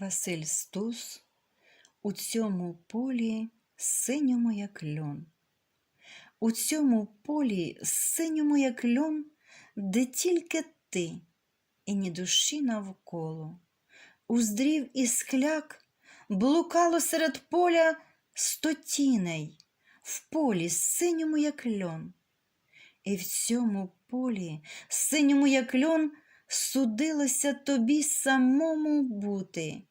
Василь Стус у цьому полі синьому, як льон. У цьому полі синьому, як льон, де тільки ти, і ні душі навколо. Уздрів і скляк блукало серед поля сто тіней, в полі синьому, як льон. І в цьому полі, синьому, як льон, судилося тобі самому бути,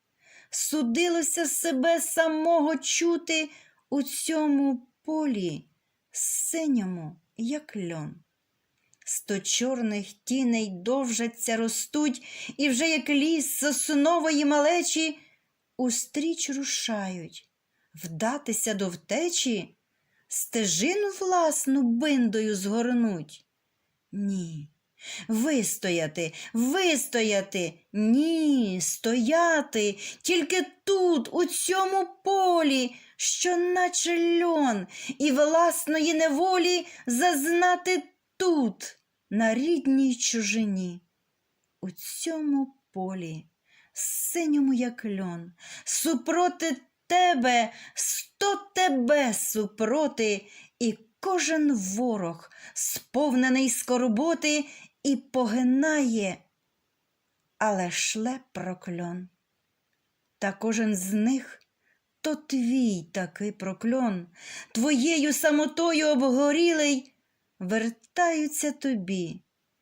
судилося себе самого чути у цьому полі, синьому, як льон. Сто чорних тіней довжаться ростуть, і вже як ліс соснової малечі устріч рушають, вдатися до втечі, стежину власну биндою згорнуть. Ні, вистояти, вистояти, ні, стояти, тільки тут, у цьому полі, що наче льон, і власної неволі зазнати тут, на рідній чужині, у цьому полі, синьому, як льон, супроти тебе, сто тебе супроти, і кожен ворог, сповнений скорботи, і погинає, але шле прокльон. Та кожен з них то твій такий прокльон, твоєю самотою обгорілий, вертаються тобі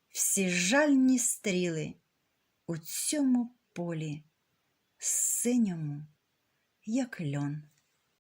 всі жальні стріли у цьому полі, синьому, як льон.